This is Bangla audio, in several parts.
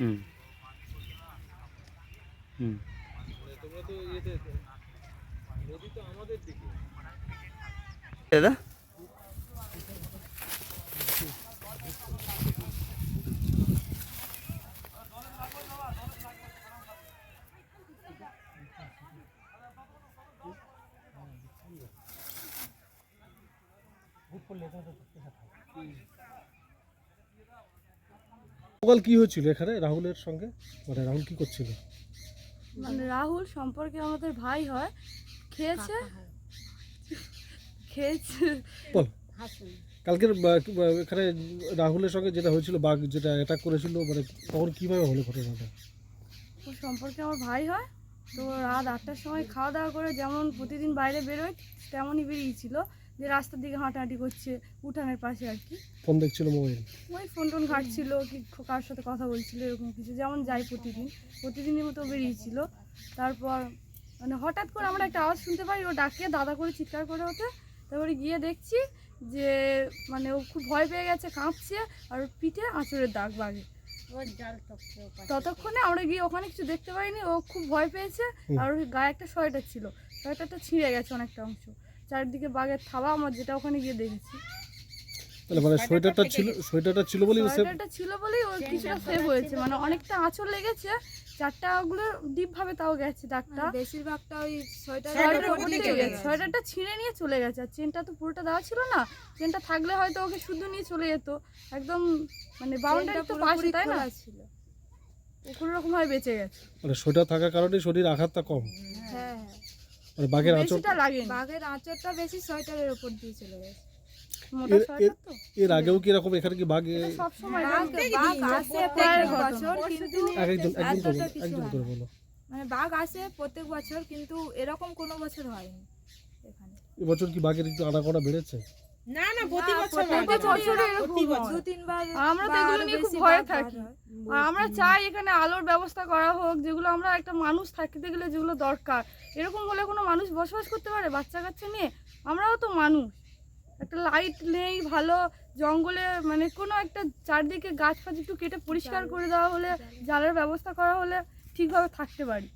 হুম। হুম। দাদা? গতকাল কি হয়েছিল এখানে রাহুলের সঙ্গে? মানে রাহুল কি করছিল? মানে রাহুল সম্পর্কে আমাদের ভাই হয় খেয়েছে। খেয়েছে। বল। কালকের এখানে রাহুলের সঙ্গে যেটা হয়েছিল বাঘ যেটা অ্যাটাক করেছিল মানে তখন কীভাবে হলো ঘটনাটা? ও সম্পর্কে আমার ভাই হয় তো রাত আটটার সময় খাওয়া দাওয়া করে যেমন প্রতিদিন বাইরে বেরোয় তেমনই বেরিয়েছিল। যে রাস্তার দিকে হাঁটাহাঁটি করছে উঠানের পাশে আর কি। ফোন দেখছিল মোবাইল? ওই ফোন টোন ঘাটছিল কি কার সাথে কথা বলছিল এরকম কিছু। যেমন যাই প্রতিদিন। প্রতিদিনের মতো বেরিয়েছিল। তারপর মানে হঠাৎ করে আমরা একটা আওয়াজ শুনতে পাই ও ডাকে দাদা করে চিৎকার করে ওঠে। তারপরে গিয়ে দেখছি যে মানে ও খুব ভয় পেয়ে গেছে কাঁপছে আর ওর পিঠে আঁচড়ের দাগ বাগে ততক্ষণে আমরা গিয়ে ওখানে কিছু দেখতে পাইনি ও খুব ভয় পেয়েছে আর ওর গায়ে একটা সোয়েটার ছিল। সোয়েটারটা ছিঁড়ে গেছে অনেকটা অংশ। চারিদিকে বাঘের থাবা আমার যেটা ওখানে গিয়ে দেখেছি। তাহলে মানে সোয়েটারটা ছিল সোয়েটারটা ছিল বলেই সে সোয়েটারটা ছিল বলেই ওর কিছুটা সেভ হয়েছে। মানে অনেকটা আঁচড় লেগেছে চারটা ওগুলো ডিপ ভাবে তাও গেছে দাগটা। বেশিরভাগটা ওই সোয়েটার সোয়েটারের উপর থেকে গেছে। সোয়েটারটা ছিঁড়ে নিয়ে চলে গেছে। আর চেনটা তো পুরোটা দেওয়া ছিল না। চেনটা থাকলে হয়তো ওকে শুদ্ধ নিয়ে চলে যেত। একদম মানে বাউন্ডারি তো পাশে তাই না? ছিল। কোনো রকম ভাবে বেঁচে গেছে। মানে সোয়েটার থাকার কারণে শরীর আঘাতটা কম। মানে বাঘের আঁচড় বেশিটা লাগেনি। বাঘের আঁচড়টা বেশি সোয়েটারের উপর দিয়ে চলে গেছে। মোটা এর- সোয়েটার তো? এর আগেও কি এরকম? এখানে কি বাঘ সব সময় বাঘ বাঘ আসে প্রত্যেক বছর কিন্তু এক একজন একজন করে এতটা বলো, কিছু একজন হয়। করে বলো। মানে বাঘ আসে প্রত্যেক বছর কিন্তু এরকম কোনো বছর হয়নি এখানে। এবছর কি বাঘের একটু আনাগোনা বেড়েছে? না না প্রতি বছর প্রতি বছর দু তিনবার আমরা তো এগুলো নিয়ে খুব ভয়ে থাকি। আর আমরা চাই এখানে আলোর ব্যবস্থা করা হোক যেগুলো আমরা একটা মানুষ থাকতে গেলে যেগুলো দরকার। এরকম হলে কোনো মানুষ বসবাস করতে পারে বাচ্চা কাচ্চা নিয়ে? আমরাও তো মানুষ। একটা লাইট নেই ভালো জঙ্গলে মানে কোনো একটা চারদিকে গাছ ফাছ একটু কেটে পরিষ্কার করে দেওয়া হলে জালের ব্যবস্থা করা হলে ঠিকভাবে থাকতে পারি।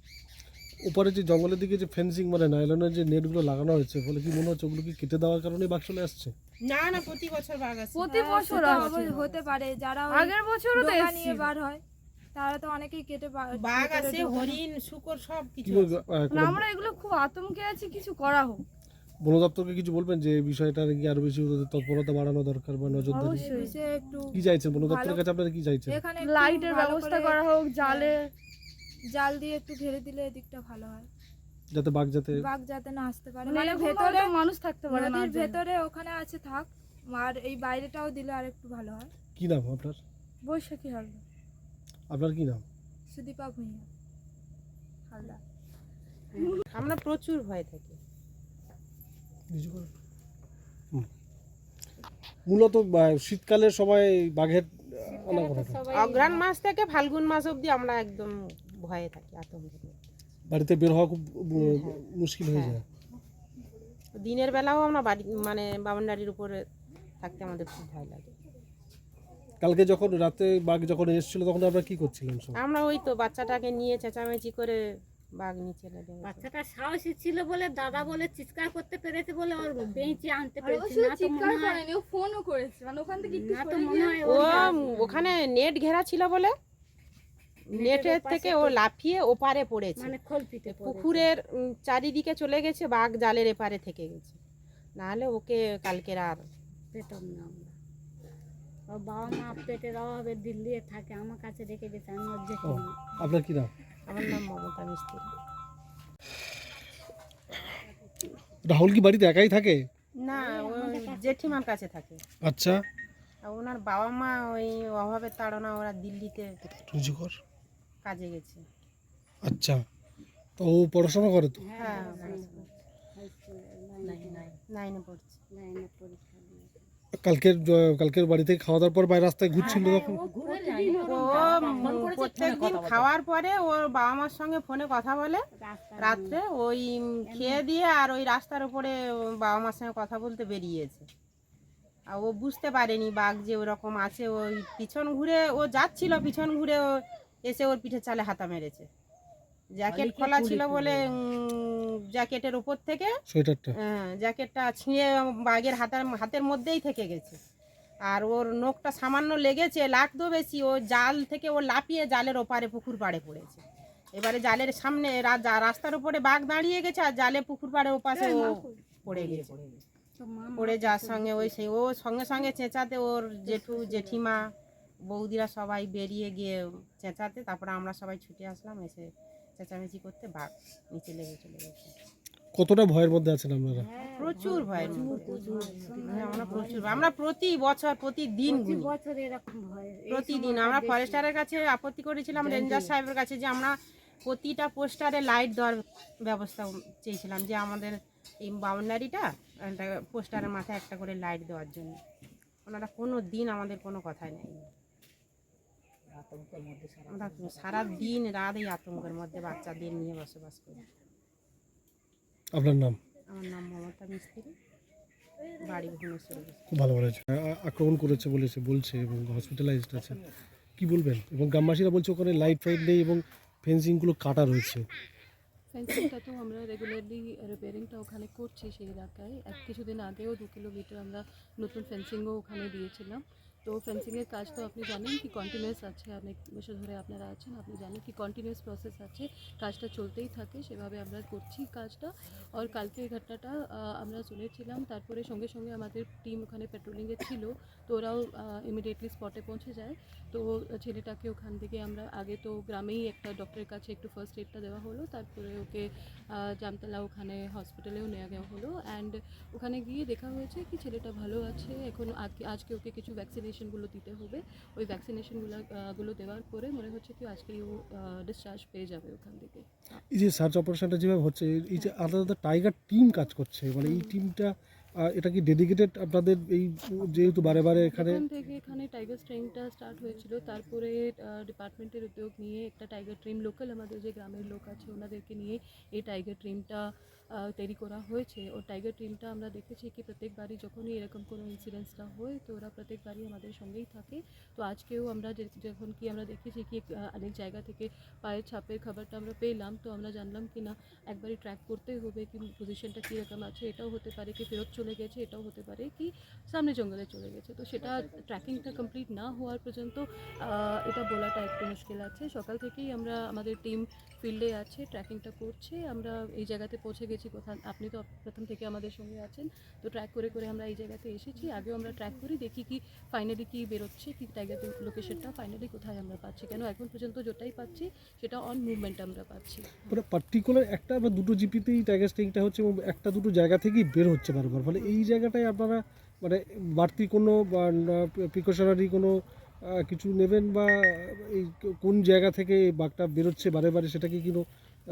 উপরে যে জঙ্গলের দিকে যে ফেন্সিং মানে নাইলনের যে নেটগুলো লাগানো হয়েছে বলে কি মনে হচ্ছে ওগুলো কি কেটে দেওয়ার কারণে বাঘ চলে আসছে? না না প্রতি বছর বাঘ আসে। প্রতি হ্যাঁ, বছর হতে পারে যারা আগের বছরও তো নিয়ে বার হয় তারা তো অনেকেই কেটে বাঘ না। হরিণ শুকর সব কিছু আমরা এগুলো খুব আতঙ্কে আছি কিছু করা হোক। বন দপ্তরকে কিছু বলবেন যে এই বিষয়টা নাকি আরও বেশি তৎপরতা বাড়ানো দরকার বা নজরদারি বিষয়ে একটু কি চাইছেন? বন দপ্তরের কাছে আপনারা কি চাইছেন? এখানে লাইটের ব্যবস্থা করা হোক জালে জাল দিয়ে একটু ঘিরে দিলে এদিকটা ভালো হয়। যাতে বাঘ যাতে বাঘ যাতে না আসতে পারে। মানে মানে ভেতরে মানুষ থাকতে পারে না ভেতরে ওখানে আছে থাক আর এই বাইরেটাও দিলে আর একটু ভালো হয়। কি নাম আপনার? বৈশাখী হালদার। আপনার কি নাম? সুদীপা ভুঁইয়া। হালদার আমরা প্রচুর ভয় থাকি। মূলত শীতকালের সময় বাঘের অগ্রাণ মাস থেকে ফাল্গুন মাস অবধি আমরা একদম ভয়ে থাকি আতঙ্কে বাড়িতে বের হওয়া খুব মুশকিল হয়ে যায়। দিনের বেলাও আমরা বাড়ি মানে বাবান্ডারির উপরে থাকতে আমাদের খুব ভয় লাগে। কালকে যখন রাতে বাঘ যখন এসেছিল তখন আমরা কি করছিলাম আমরা ওই তো বাচ্চাটাকে নিয়ে চেঁচামেচি করে বাঘ নিচে গেছে। বাচ্চাটা সাহসী ছিল বলে দাদা বলে চিৎকার করতে পেরেছে বলে ওর বেঁচে আনতে পেরেছে। না তো চিৎকার মনে হয় করেনি ও ফোনও করেছে। মানে ওখান থেকে একটু সরে গিয়ে হয় ও ওখানে নেট ঘেরা ছিল বলে নেটের থেকে ও লাফিয়ে ওপারে পড়েছে। মানে খলপিতে পুকুরের চারিদিকে চলে গেছে বাঘ জালের এপারে থেকে গেছে। নাহলে ওকে কালকের আর পেতাম না আমরা। ওর বাবা মা পেটের অভাবে দিল্লি থাকে আমার কাছে রেখে গেছে আমি ওর ও, আপনার কি নাম? আমার নাম মমতা মিস্ত্রি। রাহুল কি বাড়িতে একাই থাকে? না ও জেঠিমার কাছে থাকে। আচ্ছা। ওনার বাবা মা ওই অভাবের তাড়না ওরা দিল্লিতে রুচিকর কাজে গেছে। আচ্ছা তো ও পড়াশোনা করে তো? হ্যাঁ নাইনে পড়ছে। কালকের জ- কালকের বাড়িতে খাওয়া দাওয়ার পর বাইরে রাস্তায় ঘুরছিল তখন? ও প্রত্যেক খাওয়ার পরে ওর বাবা মার সঙ্গে ফোনে কথা বলে। রাত্রে ওই খেয়ে দিয়ে আর ওই রাস্তার উপরে বাবা মার সঙ্গে কথা বলতে বেরিয়েছে। আর ও বুঝতে পারেনি বাঘ যে ওরকম আছে। ওই পিছন ঘুরে ও যাচ্ছিল পিছন ঘুরে ও এসে ওর পিঠে চালে হাতা মেরেছে। জ্যাকেট খোলা ছিল বলে জ্যাকেটের ওপর থেকে হ্যাঁ, জ্যাকেটটা ছিঁড়ে বাঘের হাতের হাতের মধ্যেই থেকে গেছে। আর ওর নখটা সামান্য লেগেছে লাগতো বেশি ও জাল থেকে ও লাপিয়ে জালের ওপারে পুকুর পাড়ে পড়েছে। এবারে জালের সামনে রাস্তার উপরে বাঘ দাঁড়িয়ে গেছে আর জালে পুকুর পাড়ে ওপাশে ও পড়ে গেছে। পড়ে যাওয়ার সঙ্গে ওই সেই ও সঙ্গে সঙ্গে চেঁচাতে ওর জেঠু জেঠিমা বৌদিরা সবাই বেরিয়ে গিয়ে চেঁচাতে তারপরে আমরা সবাই ছুটে আসলাম এসে চেঁচামেচি করতে বাঘ নিচে লেগে চলে গেছে। কতটা ভয়ের মধ্যে আছেন আপনারা? প্রচুর ভয় হ্যাঁ আমরা প্রচুর আমরা প্রতি বছর প্রতিদিন প্রতি গুনি। বছর এরকম হয় এই প্রতিদিন আমরা ফরেস্টারের কাছে আপত্তি করেছিলাম রেঞ্জার সাহেবের কাছে যে আমরা প্রতিটা পোস্টারে লাইট দেওয়ার ব্যবস্থা চেয়েছিলাম যে আমাদের এই বাউন্ডারিটা পোস্টারের মাথায় একটা করে লাইট দেওয়ার জন্য। ওনারা কোনো দিন আমাদের কোনো কথাই নেই আমরা সারা দিন রাত এই আতঙ্কের মধ্যে বাচ্চাদের নিয়ে বসবাস করি। আপনার নাম? আমার নাম মমতা মিস্ত্রি বাড়ি ভুবনেশ্বর খুব ভালো বলেছে আক্রমণ করেছে বলেছে বলছে এবং হসপিটালাইজড আছে। কি বলবেন? এবং গ্রামবাসীরা বলছে ওখানে লাইট ফাইট নেই এবং ফেন্সিংগুলো কাটা রয়েছে। ফেন্সিংটা তো আমরা রেগুলারলি রিপেয়ারিংটা ওখানে করছি সেই এলাকায়। এক কিছুদিন আগেও দু কিলোমিটার আমরা নতুন ফেন্সিংও ওখানে দিয়েছিলাম। তো ফেন্সিংয়ের কাজ তো আপনি জানেন কি কন্টিনিউয়াস আছে, অনেক বছর ধরে আপনারা আছেন, আপনি জানেন কি কন্টিনিউয়াস প্রসেস আছে, কাজটা চলতেই থাকে, সেভাবে আমরা করছি কাজটা। আর কালকে এই ঘটনাটা আমরা শুনেছিলাম, তারপরে সঙ্গে সঙ্গে আমাদের টিম ওখানে পেট্রোলিংয়ে ছিল, তো ওরাও ইমিডিয়েটলি স্পটে পৌঁছে যায়। তো ছেলেটাকে ওখান থেকে আমরা, আগে তো গ্রামেই একটা ডক্টরের কাছে একটু ফার্স্ট এডটা দেওয়া হলো, তারপরে ওকে জামতলা ওখানে হসপিটালেও নেওয়া গেওয়া হলো। অ্যান্ড ওখানে গিয়ে দেখা হয়েছে কি ছেলেটা ভালো আছে, এখন আজকে ওকে কিছু ভ্যাকসিনেশনগুলো দিতে হবে। ওই ভ্যাকসিনেশনগুলো গুলো দেওয়ার পরে মনে হচ্ছে কি আজকে ও ডিসচার্জ পেয়ে যাবে ওখান থেকে। এই যে সার্চ অপারেশনটা যেভাবে হচ্ছে এই যে আলাদা আলাদা টাইগার টিম কাজ করছে মানে এই টিমটা এটা কি ডেডিকেটেড আপনাদের এই যেহেতু বারে বারে এখানে এখান থেকে এখানে টাইগার ট্রেনটা স্টার্ট হয়েছিল তারপরে ডিপার্টমেন্টের উদ্যোগ নিয়ে একটা টাইগার ট্রেন লোকাল আমাদের যে গ্রামের লোক আছে ওনাদেরকে নিয়ে এই টাইগার ট্রেনটা তৈরি করা হয়েছে। ও টাইগার টিমটা আমরা দেখেছি কি প্রত্যেকবারই যখনই এরকম কোনো ইনসিডেন্টসটা হয়, তো ওরা প্রত্যেকবারই আমাদের সঙ্গেই থাকে। তো আজকেও আমরা যখন কি আমরা দেখেছি কি অনেক জায়গা থেকে পায়ের ছাপের খাবারটা আমরা পেলাম, তো আমরা জানলাম কি না, একবারই ট্র্যাক করতেই হবে কি পজিশনটা কীরকম আছে, এটাও হতে পারে কি ফেরত চলে গেছে, এটাও হতে পারে কি সামনে জঙ্গলে চলে গেছে। তো সেটা ট্র্যাকিংটা কমপ্লিট না হওয়ার পর্যন্ত এটা বলাটা একটু মুশকিল আছে। সকাল থেকেই আমরা, আমাদের টিম ফিল্ডে আছে ট্র্যাকিংটা করছে। আমরা এই জায়গাতে পৌঁছে গেছি। কোথাও আপনি তো প্রথম থেকে আমাদের সঙ্গে আছেন, তো ট্র্যাক করে করে আমরা এই জায়গাতে এসেছি। আগেও আমরা ট্র্যাক করি, দেখি কি ফাইনালি কি বেরোচ্ছে, কি টাইগার লোকেশনটা ফাইনালি কোথায় আমরা পাচ্ছি। কেন এখন পর্যন্ত যেটাই পাচ্ছি, সেটা অন মুভমেন্ট আমরা পাচ্ছি। মানে পার্টিকুলার একটা বা দুটো জিপিতেই টাইগার স্টিংটা হচ্ছে এবং একটা দুটো জায়গা থেকেই বের হচ্ছে বারবার। ফলে এই জায়গাটায় আপনারা মানে বাড়তি কোনো প্রিকশনারি কোনো কিছু নেবেন বা এই কোন জায়গা থেকে বাঘটা বেরোচ্ছে বারে বারে সেটা কি কোনো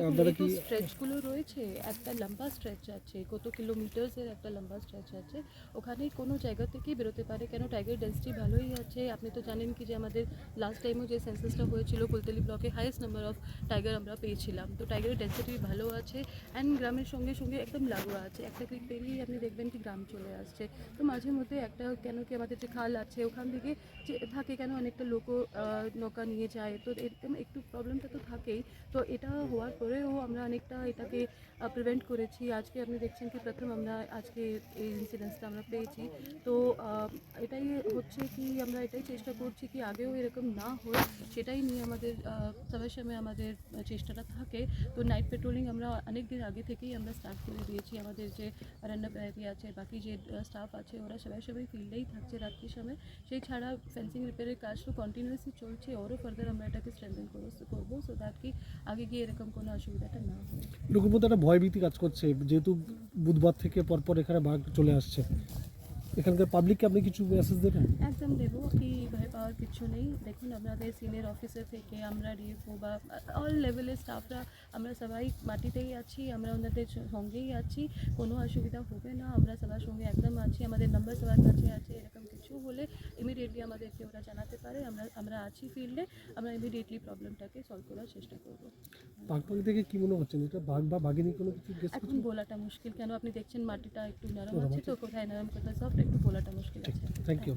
আপনারা কি স্ট্রেচগুলো রয়েছে একটা লম্বা স্ট্রেচ আছে কত কিলোমিটার্সের একটা লম্বা স্ট্রেচ আছে ওখানে কোনো জায়গা থেকেই বেরোতে পারে। কেন টাইগার ডেন্সিটি ভালোই আছে? আপনি তো জানেন কি যে আমাদের লাস্ট টাইমও যে সেন্সাসটা হয়েছিল কুলতলি ব্লকে হাইয়েস্ট নাম্বার অফ টাইগার আমরা পেয়েছিলাম। তো টাইগারের ডেন্সিটি ভালো আছে অ্যান্ড গ্রামের সঙ্গে সঙ্গে একদম লাগোয়া আছে। একটা ক্লিক পেরিয়ে আপনি দেখবেন কি গ্রাম চলে আসছে। তো মাঝে মধ্যে একটা কেন কি আমাদের যে খাল আছে ওখান থেকে যে থাকে কেন অনেকটা লোকও নৌকা নিয়ে যায়। তো এরকম একটু প্রবলেমটা তো থাকেই। তো এটা হওয়ার পরেও আমরা অনেকটা এটাকে প্রিভেন্ট করেছি। আজকে আপনি দেখছেন কি প্রথম আমরা আজকে এই ইনসিডেন্সটা আমরা পেয়েছি। তো আহ, এটাই হচ্ছে কি আমরা এটাই চেষ্টা করছি কি আগেও এরকম না হয় সেটাই নিয়ে আমাদের সবার সময় আমাদের চেষ্টাটা থাকে। তো নাইট পেট্রোলিং আমরা অনেক দিন আগে থেকেই আমরা স্টার্ট করে দিয়েছি। আমাদের যে রান্না প্রায়তি আছে বাকি যে স্টাফ আছে ওরা সবাই সবাই ফিল্ডেই থাকছে রাত্রির সময়। সেই ছাড়া ফেন্সিং রিপেয়ারের কাজ তো কন্টিনিউয়াসলি চলছে। আরও ফার্দার আমরা এটাকে স্ট্রেংথেন করব সো দ্যাট কি আগে গিয়ে এরকম কোনো অসুবিধাটা না হয়। লোকের ভয়ভীতি কাজ করছে, যেহেতু বুধবার থেকে পরপর এখানে বাঘ চলে আসছে। এখানকার পাবলিককে আপনি কিছু মেসেজ দেবেন? একদম দেবো কি ভয় পাওয়ার কিছু নেই। দেখুন আপনাদের সিনিয়র অফিসার থেকে আমরা ডিএফও বা অল লেভেলের স্টাফরা আমরা সবাই মাটিতেই আছি আমরা ওনাদের সঙ্গেই আছি। কোনো অসুবিধা হবে না আমরা সবার সঙ্গে একদম আছি। আমাদের নাম্বার সবার কাছে আছে এরকম কিছু হলে ইমিডিয়েটলি আমাদেরকে ওরা জানাতে পারে। আমরা আমরা আছি ফিল্ডে আমরা ইমিডিয়েটলি প্রবলেমটাকে সলভ করার চেষ্টা করব। বাঘ বাঘ দেখে কি মনে হচ্ছে? এটা বাঘ বা বাঘিনী কোনো কিছু এখন বলাটা মুশকিল। কেন? আপনি দেখছেন মাটিটা একটু নরম আছে তো কোথায় নরম কোথায় সফট একটু বলাটা মুশকিল আছে। Thank you